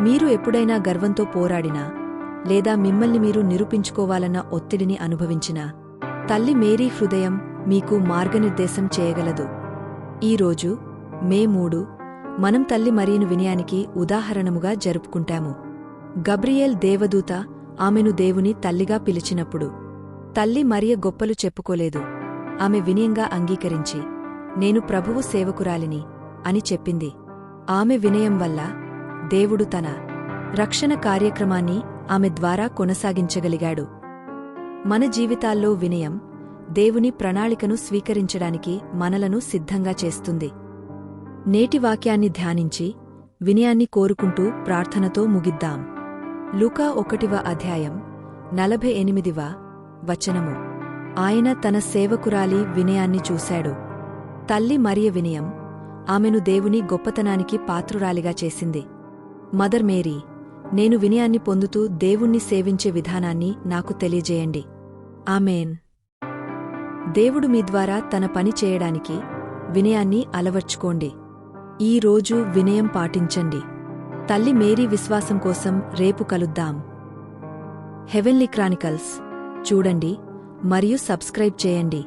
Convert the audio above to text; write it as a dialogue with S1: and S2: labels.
S1: మీరు ఎప్పుడైనా గర్వంతో పోరాడినా లేదా మిమ్మల్ని మీరు నిరూపించుకోవాలన్న ఒత్తిడిని అనుభవించినా తల్లి మేరీ హృదయం మీకు మార్గనిర్దేశం చేయగలదు. ఈరోజు మే మూడు మనం తల్లి మరియను వినయానికి ఉదాహరణముగా జరుపుకుంటాము. గబ్రియేల్ దేవదూత ఆమెను దేవుని తల్లిగా పిలిచినప్పుడు తల్లి మరియ గొప్పలు చెప్పుకోలేదు. ఆమె వినయంగా అంగీకరించి నేను ప్రభువు సేవకురాలిని అని చెప్పింది. ఆమె వినయం వల్ల దేవుడు తన రక్షణ కార్యక్రమాన్ని ఆమె ద్వారా కొనసాగించగలిగాడు. మన జీవితాల్లో వినయం దేవుని ప్రణాళికను స్వీకరించడానికి మనలను సిద్ధంగా చేస్తుంది. నేటి వాక్యాన్ని ధ్యానించి వినయాన్ని కోరుకుంటూ ప్రార్థనతో ముగిద్దాం. లూకా ఒకటివ అధ్యాయం నలభై ఎనిమిదివ వచనము. ఆయన తన సేవకురాలి వినయాన్ని చూశాడు. తల్లి మరియ వినయం ఆమెను దేవుని గొప్పతనానికి పాత్రురాలిగా చేసింది. మదర్ మేరీ నేను వినయాన్ని పొందుతూ దేవుణ్ణి సేవించే విధానాన్ని నాకు తెలియజేయండి. ఆమెన్. దేవుడు మీ ద్వారా తన పని చేయడానికి వినయాన్ని అలవర్చుకోండి. ఈ రోజు వినయం పాటించండి. తల్లి మేరీ విశ్వాసం కోసం రేపు కలుద్దాం. Heavenly chronicles. చూడండి మరియు సబ్స్క్రైబ్ చేయండి.